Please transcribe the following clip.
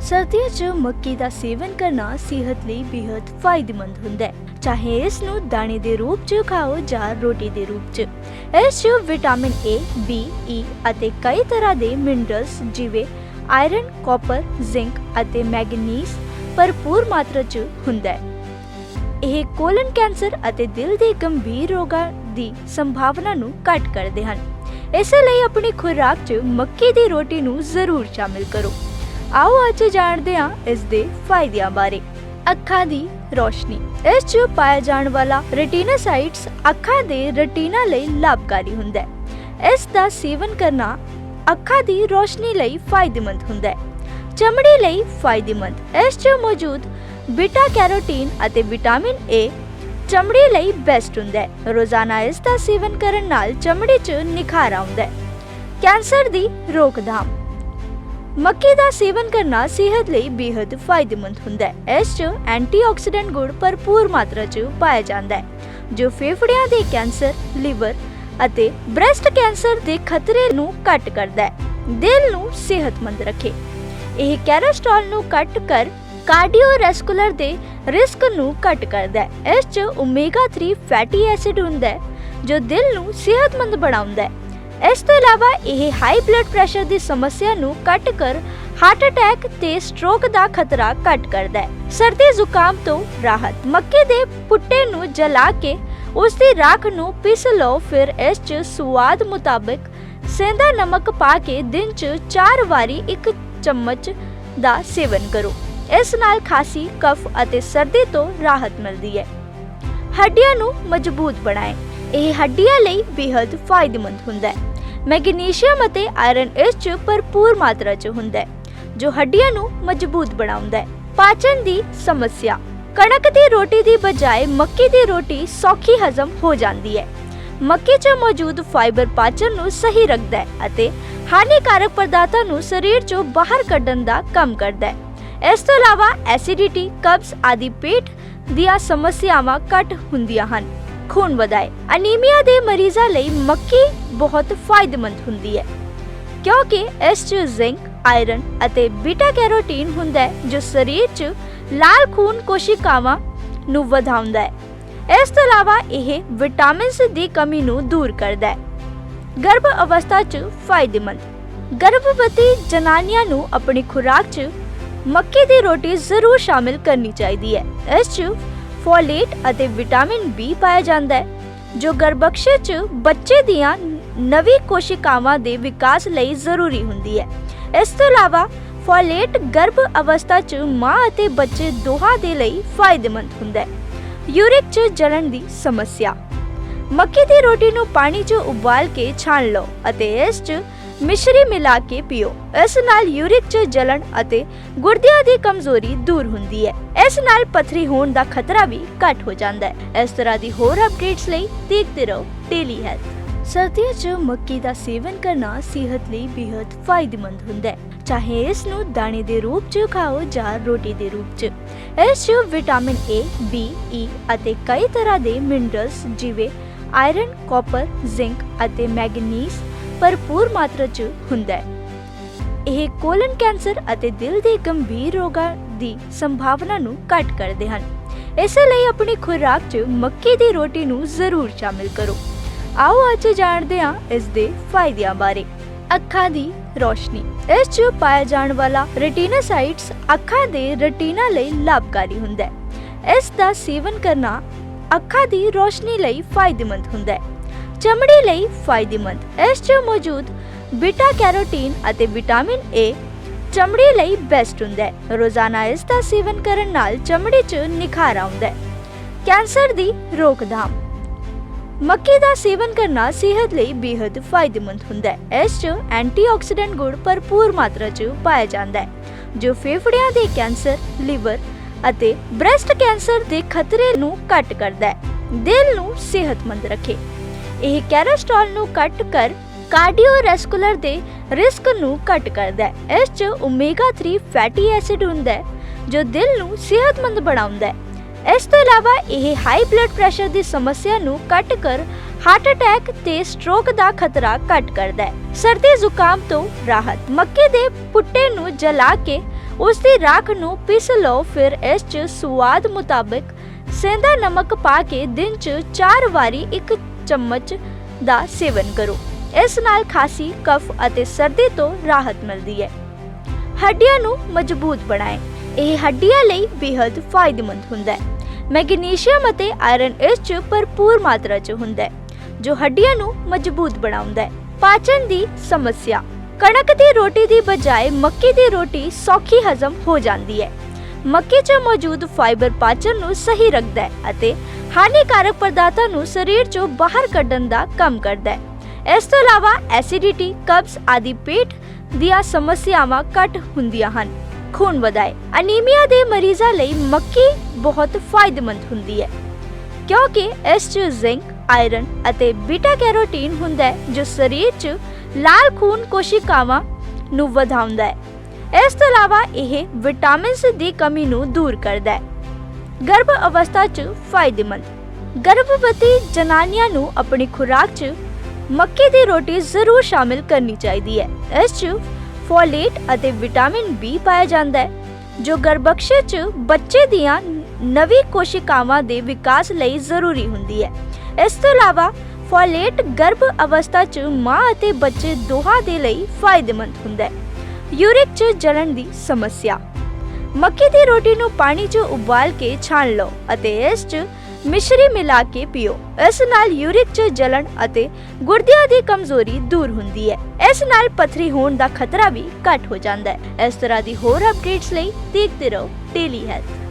ਸਰਦੀਆਂ 'ਚ ਮੱਕੀ ਦਾ ਸੇਵਨ ਕਰਨਾ ਸਿਹਤ ਲਈ ਬੇहद ਫਾਇਦੇਮੰਦ ਹੁੰਦਾ ਹੈ। ਚਾਹੇ ਇਸ ਨੂੰ ਦਾਣੇ ਦੇ ਰੂਪ 'ਚ ਖਾਓ ਜਾਂ ਰੋਟੀ ਦੇ ਰੂਪ 'ਚ। ਇਸ 'ਚ ਵਿਟਾਮਿਨ A, B, E ਅਤੇ ਕਈ ਤਰ੍ਹਾਂ ਦੇ ਮਿਨਰਲਸ ਜਿਵੇਂ ਆਇਰਨ, ਕਾਪਰ, ਜ਼ਿੰਕ ਅਤੇ ਮੈਂਗਨੀਜ਼ ਭਰਪੂਰ ਮਾਤਰਾ 'ਚ ਹੁੰਦਾ ਹੈ। ਇਹ ਕੋਲਨ ਕੈਂਸਰ ਅਤੇ ਦਿਲ ਦੇ ਗੰਭੀਰ ਰੋਗਾਂ ਦੀ ਸੰਭਾਵਨਾ ਨੂੰ ਘੱਟ ਕਰਦੇ ਹਨ। ਇਸੇ ਲਈ ਆਪਣੀ ਖੁਰਾਕ 'ਚ ਮੱਕੀ ਦੀ ਰੋਟੀ ਨੂੰ ਜ਼ਰੂਰ ਸ਼ਾਮਿਲ ਕਰੋ। ਆਓ ਅੱਜ ਜਾਣਦੇ ਹਾਂ ਇਸ ਦੇ ਫਾਇਦਿਆਂ ਬਾਰੇ। ਅੱਖਾਂ ਦੀ ਰੋਸ਼ਨੀ। ਇਸ 'ਚ ਪਾਇਆ ਜਾਣ ਵਾਲਾ ਰੈਟੀਨਾਸਾਈਟਸ ਅੱਖਾਂ ਦੇ ਰੈਟੀਨਾ ਲਈ ਲਾਭਕਾਰੀ ਹੁੰਦਾ ਹੈ। ਇਸ ਦਾ ਸੇਵਨ ਕਰਨਾ ਅੱਖਾਂ ਦੀ ਰੋਸ਼ਨੀ ਲਈ ਫਾਇਦੇਮੰਦ ਹੁੰਦਾ ਹੈ। ਚਮੜੀ ਲਈ ਫਾਇਦੇਮੰਦ। ਇਸ 'ਚ ਮੌਜੂਦ ਬੀਟਾ ਕੈਰੋਟੀਨ ਅਤੇ ਵਿਟਾਮਿਨ A ਚਮੜੀ ਲਈ ਬੈਸਟ ਹੁੰਦਾ ਹੈ। ਰੋਜ਼ਾਨਾ ਇਸ ਦਾ ਸੇਵਨ ਕਰਨ ਨਾਲ ਚਮੜੀ 'ਚ ਨਿਖਾਰ ਆਉਂਦਾ ਹੈ। ਕੈਂਸਰ ਦੀ ਰੋਕਥਾਮ। ਮੱਕੀ ਦਾ ਸੇਵਨ ਕਰਨਾ ਸਿਹਤ ਲਈ ਬੇहद ਫਾਇਦੇਮੰਦ ਹੁੰਦਾ ਹੈ। ਇਸ 'ਚ ਐਂਟੀਆਕਸੀਡੈਂਟ ਗੁਣ ਭਰਪੂਰ ਮਾਤਰਾ 'ਚ ਪਾਇਆ ਜਾਂਦਾ ਹੈ, ਜੋ ਫੇਫੜਿਆਂ ਦੇ ਕੈਂਸਰ, ਲਿਵਰ ਅਤੇ ਬ੍ਰੈਸਟ ਕੈਂਸਰ ਦੇ ਖਤਰੇ ਨੂੰ ਘੱਟ ਕਰਦਾ ਹੈ। ਦਿਲ ਨੂੰ ਸਿਹਤਮੰਦ ਰੱਖੇ। ਇਹ ਕੋਲੇਸਟ੍ਰੋਲ ਨੂੰ ਘੱਟ ਕਰ ਕਾਰਡੀਓਵੈਸਕੂਲਰ ਦੇ ਰਿਸਕ ਨੂੰ ਘੱਟ ਕਰਦਾ ਹੈ। ਇਸ 'ਚ ਓਮੇਗਾ 3 ਫੈਟੀ ਐਸਿਡ ਹੁੰਦਾ ਹੈ, ਜੋ ਦਿਲ ਨੂੰ ਸਿਹਤਮੰਦ ਬਣਾਉਂਦਾ ਹੈ। ਇਸ ਤੋਂ ਇਲਾਵਾ ਇਹ ਹਾਈ ਬਲੱਡ ਪ੍ਰੈਸ਼ਰ ਦੀ ਸਮੱਸਿਆ ਨੂੰ ਘੱਟ ਕਰ ਹਾਰਟ ਅਟੈਕ ਤੇ ਸਟ੍ਰੋਕ ਦਾ ਖਤਰਾ ਘੱਟ ਕਰਦਾ ਹੈ। ਸਰਦੀ ਜ਼ੁਕਾਮ ਤੋਂ ਰਾਹਤ। ਮੱਕੀ ਦੇ ਪੁੱਟੇ ਨੂੰ ਜਲਾ ਕੇ ਉਸ ਦੀ ਰਾਖ ਨੂੰ ਪੀਸ ਲਓ, ਫਿਰ ਇਸ 'ਚ ਸਵਾਦ ਮੁਤਾਬਕ ਸੇਂਦਾ ਨਮਕ ਪਾ ਕੇ ਦਿਨ 'ਚ 4 ਵਾਰੀ ਇੱਕ ਚਮਚ ਦਾ ਸੇਵਨ ਕਰੋ। ਇਸ ਨਾਲ ਖਾਂਸੀ, ਕਫ ਅਤੇ ਸਰਦੀ ਤੋਂ ਰਾਹਤ ਮਿਲਦੀ ਹੈ। ਹੱਡੀਆਂ ਨੂੰ ਮਜ਼ਬੂਤ ਬਣਾਏ। ਇਹ ਹੱਡੀਆਂ ਲਈ ਬੇहद ਫਾਇਦੇਮੰਦ ਹੁੰਦਾ ਹੈ। ਮੈਗਨੀਸ਼ੀਅਮ ਅਤੇ ਆਇਰਨ ਇਸ 'ਚ ਭਰਪੂਰ ਮਾਤਰਾ 'ਚ ਹੁੰਦਾ ਹੈ, ਜੋ ਹੱਡੀਆਂ ਨੂੰ ਮਜ਼ਬੂਤ ਬਣਾਉਂਦਾ ਹੈ। ਪਾਚਨ ਦੀ ਸਮੱਸਿਆ। ਕਣਕ ਦੀ ਰੋਟੀ ਦੀ ਬਜਾਏ ਮੱਕੀ ਦੀ ਰੋਟੀ ਸੌਖੀ ਹਜ਼ਮ ਹੋ ਜਾਂਦੀ ਹੈ। ਮੱਕੀ 'ਚ ਮੌਜੂਦ ਫਾਈਬਰ ਪਾਚਨ ਨੂੰ ਸਹੀ ਰੱਖਦਾ ਹੈ ਅਤੇ ਹਾਨੀਕਾਰਕ ਪਦਾਰਥਾਂ ਨੂੰ ਸਰੀਰ 'ਚੋਂ ਬਾਹਰ ਕੱਢਣ ਦਾ ਕੰਮ ਕਰਦਾ ਹੈ। ਇਸ ਤੋਂ ਇਲਾਵਾ ਐਸਿਡਿਟੀ, ਕਬਜ਼ ਆਦਿ ਪੇਟ ਦੀਆਂ ਸਮੱਸਿਆਵਾਂ ਘੱਟ ਹੁੰਦੀਆਂ ਹਨ। ਖੂਨ ਵਧਾਏ। ਅਨੀਮੀਆ ਦੇ ਮਰੀਜ਼ਾਂ ਲਈ ਮੱਕੀ ਬਹੁਤ ਫਾਇਦੇਮੰਦ ਹੁੰਦੀ ਹੈ, ਕਿਉਂਕਿ ਇਸ 'ਚ ਜ਼ਿੰਕ ਆਇਰਨ ਅਤੇ ਬੀਟਾ ਕੈਰੋਟੀਨ ਹੁੰਦਾ ਹੈ, ਜੋ ਸਰੀਰ 'ਚ ਲਾਲ ਖੂਨ ਕੋਸ਼ਿਕਾਵਾਂ ਨੂੰ ਵਧਾਉਂਦਾ ਹੈ। ਇਸ ਤੋਂ ਇਲਾਵਾ ਇਹ ਵਿਟਾਮਿਨਸ ਦੀ ਕਮੀ ਨੂੰ ਦੂਰ ਕਰਦਾ ਹੈ। ਗਰਭ ਅਵਸਥਾ 'ਚ ਫਾਇਦੇਮੰਦ। ਗਰਭਵਤੀ ਜਨਾਨੀਆਂ ਨੂੰ ਆਪਣੀ ਖੁਰਾਕ 'ਚ ਮੱਕੀ ਦੀ ਰੋਟੀ ਜ਼ਰੂਰ ਸ਼ਾਮਿਲ ਕਰਨੀ ਚਾਹੀਦੀ ਹੈ। ਇਸ 'ਚ ਫੋਲੇਟ ਅਤੇ ਵਿਟਾਮਿਨ ਬੀ ਪਾਇਆ ਜਾਂਦਾ ਹੈ, ਜੋ ਗਰਭਕਸ਼ 'ਚ ਬੱਚੇ ਦੀਆਂ ਨਵੀਂ ਕੋਸ਼ਿਕਾਵਾਂ ਦੇ ਵਿਕਾਸ ਲਈ ਜ਼ਰੂਰੀ ਹੁੰਦੀ ਹੈ। ਇਸ ਤੋਂ ਇਲਾਵਾ, ਫੋਲੇਟ ਗਰਭ ਅਵਸਥਾ 'ਚ ਮਾਂ ਅਤੇ ਬੱਚੇ ਦੋਹਾਂ ਦੇ ਲਈ ਫਾਇਦੇਮੰਦ ਹੁੰਦਾ ਹੈ। ਯੂਰਿਕ 'ਚ ਜਲਣ ਦੀ ਸਮੱਸਿਆ। ਮੱਕੀ ਦੀ ਰੋਟੀ ਨੂੰ ਪਾਣੀ 'ਚ ਉਬਾਲ ਕੇ ਛਾਣ ਲਓ ਅਤੇ ਇਸ 'ਚ ਮਿਸ਼ਰੀ ਮਿਲਾ ਕੇ ਪੀਓ। ਇਸ ਨਾਲ ਯੂਰਿਕ 'ਚ ਜਲਣ ਅਤੇ ਗੁਰਦਿਆਂ ਦੀ ਕਮਜ਼ੋਰੀ ਦੂਰ ਹੁੰਦੀ ਹੈ। ਇਸ ਨਾਲ ਪਥਰੀ ਹੋਣ ਦਾ ਖਤਰਾ ਵੀ ਘੱਟ ਹੋ ਜਾਂਦਾ ਹੈ। ਇਸ ਤਰ੍ਹਾਂ ਦੀ ਹੋਰ ਅਪਡੇਟਸ ਲਈ ਦੇਖਦੇ ਰਹੋ ਡੇਲੀ ਹੈਲਥ ਸਰਦੀਆਂ 'ਚ ਮੱਕੀ ਦਾ ਸੇਵਨ ਕਰਨਾ ਸਿਹਤ ਲਈ ਬੇहद ਫਾਇਦੇਮੰਦ ਹੁੰਦਾ ਹੈ। ਚਾਹੇ ਇਸ ਨੂੰ ਦਾਣੇ ਦੇ ਰੂਪ 'ਚ ਖਾਓ ਜਾਂ ਰੋਟੀ ਦੇ ਰੂਪ 'ਚ। ਇਸ 'ਚ ਵਿਟਾਮਿਨ A, B, E ਅਤੇ ਕਈ ਤਰ੍ਹਾਂ ਦੇ ਮਿਨਰਲਸ ਜਿਵੇਂ ਆਇਰਨ, ਕਾਪਰ, ਜ਼ਿੰਕ ਅਤੇ ਮੈਂਗਨੀਜ਼ ਭਰਪੂਰ ਮਾਤਰਾ 'ਚ ਹੁੰਦਾ ਹੈ। ਇਹ ਕੋਲਨ ਕੈਂਸਰ ਅਤੇ ਦਿਲ ਦੇ ਗੰਭੀਰ ਰੋਗਾਂ ਦੀ ਸੰਭਾਵਨਾ ਨੂੰ ਘੱਟ ਕਰਦੇ ਹਨ। ਇਸੇ ਲਈ ਆਪਣੀ ਖੁਰਾਕ 'ਚ ਮੱਕੀ ਦੀ ਰੋਟੀ ਨੂੰ ਜ਼ਰੂਰ ਸ਼ਾਮਿਲ ਕਰੋ। ਆਓ ਅੱਜ ਜਾਣਦੇ ਹਾਂ ਇਸ ਦੇ ਫਾਇਦਿਆਂ ਬਾਰੇ। ਅੱਖਾਂ ਦੀ ਰੋਸ਼ਨੀ। ਇਸ 'ਚ ਪਾਇਆ ਜਾਣ ਵਾਲਾ ਰੈਟੀਨਾਸਾਈਟਸ ਅੱਖਾਂ ਦੇ ਰੈਟੀਨਾ ਲਈ ਲਾਭਕਾਰੀ ਹੁੰਦਾ ਹੈ। ਇਸ ਦਾ ਸੇਵਨ ਕਰਨਾ ਅੱਖਾਂ ਦੀ ਰੋਸ਼ਨੀ ਲਈ ਫਾਇਦੇਮੰਦ ਹੁੰਦਾ ਹੈ। ਚਮੜੀ ਲਈ ਫਾਇਦੇਮੰਦ। ਇਸ 'ਚ ਮੌਜੂਦ ਬੀਟਾ ਕੈਰੋਟੀਨ ਅਤੇ ਵਿਟਾਮਿਨ A ਚਮੜੀ ਲਈ ਬੈਸਟ ਹੁੰਦਾ ਹੈ। ਰੋਜ਼ਾਨਾ ਇਸ ਦਾ ਸੇਵਨ ਕਰਨ ਨਾਲ ਚਮੜੀ 'ਚ ਨਿਖਾਰ ਆਉਂਦਾ ਹੈ। ਕੈਂਸਰ ਦੀ ਰੋਕਥਾਮ। ਮੱਕੀ ਦਾ ਸੇਵਨ ਕਰਨਾ ਸਿਹਤ ਲਈ ਬੇहद ਫਾਇਦੇਮੰਦ ਹੁੰਦਾ ਹੈ। ਇਸ 'ਚ ਐਂਟੀਆਕਸੀਡੈਂਟ ਗੁਣ ਭਰਪੂਰ ਮਾਤਰਾ 'ਚ ਪਾਇਆ ਜਾਂਦਾ ਹੈ, ਜੋ ਫੇਫੜਿਆਂ ਦੇ ਕੈਂਸਰ, ਲਿਵਰ ਅਤੇ ਬ੍ਰੈਸਟ ਕੈਂਸਰ ਦੇ ਖਤਰੇ ਨੂੰ ਘੱਟ ਕਰਦਾ ਹੈ। ਦਿਲ ਨੂੰ ਸਿਹਤਮੰਦ ਰੱਖੇ। ਇਹ ਕੋਲੇਸਟ੍ਰੋਲ ਨੂੰ ਘੱਟ ਕਰ ਕਾਰਡੀਓਵੈਸਕੂਲਰ ਦੇ ਰਿਸਕ ਨੂੰ ਘੱਟ ਕਰਦਾ ਹੈ। ਇਸ 'ਚ ਓਮੇਗਾ 3 ਫੈਟੀ ਐਸਿਡ ਹੁੰਦਾ ਹੈ, ਜੋ ਦਿਲ ਨੂੰ ਸਿਹਤਮੰਦ ਬਣਾਉਂਦਾ ਹੈ। ਇਸ ਤੋਂ ਇਲਾਵਾ ਇਹ ਹਾਈ ਬਲੱਡ ਪ੍ਰੈਸ਼ਰ ਦੀ ਸਮੱਸਿਆ ਨੂੰ ਘੱਟ ਕਰ ਹਾਰਟ ਅਟੈਕ ਤੇ ਸਟ੍ਰੋਕ ਦਾ ਖਤਰਾ ਘੱਟ ਕਰਦਾ ਹੈ। ਸਰਦੀ ਜ਼ੁਕਾਮ ਤੋਂ ਰਾਹਤ। ਮੱਕੀ ਦੇ ਪੁੱਟੇ ਨੂੰ ਜਲਾ ਕੇ ਉਸ ਦੀ ਰਾਖ ਨੂੰ ਪੀਸ ਲਓ। ਫਿਰ ਇਸ 'ਚ ਸਵਾਦ ਮੁਤਾਬਕ ਸੇਂਦਾ ਨਮਕ ਪਾ ਕੇ ਦਿਨ 'ਚ 4 ਵਾਰੀ ਇੱਕ ਚਮਚ ਦਾ ਸੇਵਨ ਕਰੋ। ਇਸ ਨਾਲ ਖਾਂਸੀ, ਕਫ ਅਤੇ ਸਰਦੀ ਤੋਂ ਰਾਹਤ ਮਿਲਦੀ ਹੈ। ਹੱਡੀਆਂ ਨੂੰ ਮਜ਼ਬੂਤ ਬਣਾਏ। ਇਹ ਹੱਡੀਆਂ ਲਈ ਬੇहद ਫਾਇਦੇਮੰਦ ਹੁੰਦਾ ਹੈ। ਮੈਗਨੀਸ਼ੀਅਮ ਅਤੇ ਆਇਰਨ ਇਸ 'ਚ ਭਰਪੂਰ ਮਾਤਰਾ 'ਚ ਹੁੰਦਾ ਹੈ, ਜੋ ਹੱਡੀਆਂ ਨੂੰ ਮਜ਼ਬੂਤ ਬਣਾਉਂਦਾ ਹੈ। ਪਾਚਨ ਦੀ ਸਮੱਸਿਆ। ਕਣਕ ਦੀ ਰੋਟੀ ਦੀ ਬਜਾਏ ਮੱਕੀ ਦੀ ਰੋਟੀ ਸੌਖੀ ਹਜ਼ਮ ਹੋ ਜਾਂਦੀ ਹੈ। ਮੱਕੀ 'ਚ ਮੌਜੂਦ ਫਾਈਬਰ ਪਾਚਨ ਨੂੰ ਸਹੀ ਰੱਖਦਾ ਹੈ ਅਤੇ ਹਾਨੀਕਾਰਕ ਪਦਾਰਥਾਂ ਨੂੰ ਸਰੀਰ 'ਚੋਂ ਬਾਹਰ ਕੱਢਣ ਦਾ ਕੰਮ ਕਰਦਾ ਹੈ। ਇਸ ਤੋਂ ਇਲਾਵਾ ਐਸਿਡਿਟੀ, ਕਬਜ਼ ਆਦਿ ਪੇਟ ਦੀਆਂ ਸਮੱਸਿਆਵਾਂ ਘੱਟ ਹੁੰਦੀਆਂ ਹਨ। ਖੂਨ ਵਧਾਏ। ਅਨੀਮੀਆ ਦੇ ਮਰੀਜ਼ਾਂ ਲਈ ਮੱਕੀ ਬਹੁਤ ਫਾਇਦੇਮੰਦ ਹੁੰਦੀ ਹੈ। ਕਿਉਂਕਿ ਇਸ 'ਚ ਜ਼ਿੰਕ, ਆਇਰਨ ਅਤੇ ਬੀਟਾ ਕੈਰੋਟੀਨ ਹੁੰਦਾ ਹੈ, ਜੋ ਸਰੀਰ 'ਚ ਲਾਲ ਖੂਨ ਕੋਸ਼ਿਕਾਵਾਂ ਨੂੰ ਵਧਾਉਂਦਾ ਹੈ। ਇਸ ਤੋਂ ਇਲਾਵਾ ਇਹ ਵਿਟਾਮਿਨ ਦੀ ਕਮੀ ਨੂੰ ਦੂਰ ਕਰਦਾ ਹੈ। ਗਰਭ ਅਵਸਥਾ 'ਚ ਫਾਇਦੇਮੰਦ। ਗਰਭਵਤੀ ਜਨਾਨੀਆਂ ਨੂੰ ਆਪਣੀ ਖੁਰਾਕ 'ਚ ਮੱਕੀ ਦੀ ਰੋਟੀ ਜ਼ਰੂਰ ਸ਼ਾਮਿਲ ਕਰਨੀ ਚਾਹੀਦੀ ਹੈ। ਇਸ 'ਚ ਫੋਲੇਟ ਅਤੇ ਵਿਟਾਮਿਨ ਬੀ ਪਾਇਆ ਜਾਂਦਾ ਹੈ, ਜੋ ਗਰਭਕਸ਼ 'ਚ ਬੱਚੇ ਦੀਆਂ ਨਵੀਂ ਕੋਸ਼ਿਕਾਵਾਂ ਦੇ ਵਿਕਾਸ ਲਈ ਜ਼ਰੂਰੀ ਹੁੰਦੀ ਹੈ। ਇਸ ਤੋਂ ਇਲਾਵਾ ਫੋਲੇਟ ਗਰਭ ਅਵਸਥਾ 'ਚ ਮਾਂ ਅਤੇ ਬੱਚੇ ਦੋਹਾਂ ਦੇ ਲਈ ਫਾਇਦੇਮੰਦ ਹੁੰਦਾ ਹੈ। ਯੂਰਿਕ 'ਚ ਜਲਣ ਦੀ ਸਮੱਸਿਆ। ਮੱਕੀ ਦੀ ਰੋਟੀ ਨੂੰ ਪਾਣੀ 'ਚ ਉਬਾਲ ਕੇ ਛਾਣ ਲਓ ਅਤੇ ਇਸ 'ਚ ਮਿਸ਼ਰੀ ਮਿਲਾ ਕੇ ਪੀਓ। ਇਸ ਨਾਲ ਯੂਰਿਕ 'ਚ ਜਲਣ ਅਤੇ ਗੁਰਦਿਆਂ ਦੀ ਕਮਜ਼ੋਰੀ ਦੂਰ ਹੁੰਦੀ ਹੈ। ਇਸ ਨਾਲ ਪਥਰੀ ਹੋਣ ਦਾ ਖਤਰਾ ਵੀ ਘਟ ਹੋ ਜਾਂਦਾ ਹੈ। ਇਸ ਤਰ੍ਹਾਂ ਦੀ ਹੋਰ ਅਪਡੇਟਸ ਲਈ ਦੇਖਦੇ ਰਹੋ ਡੇਲੀ ਹੈਲਥ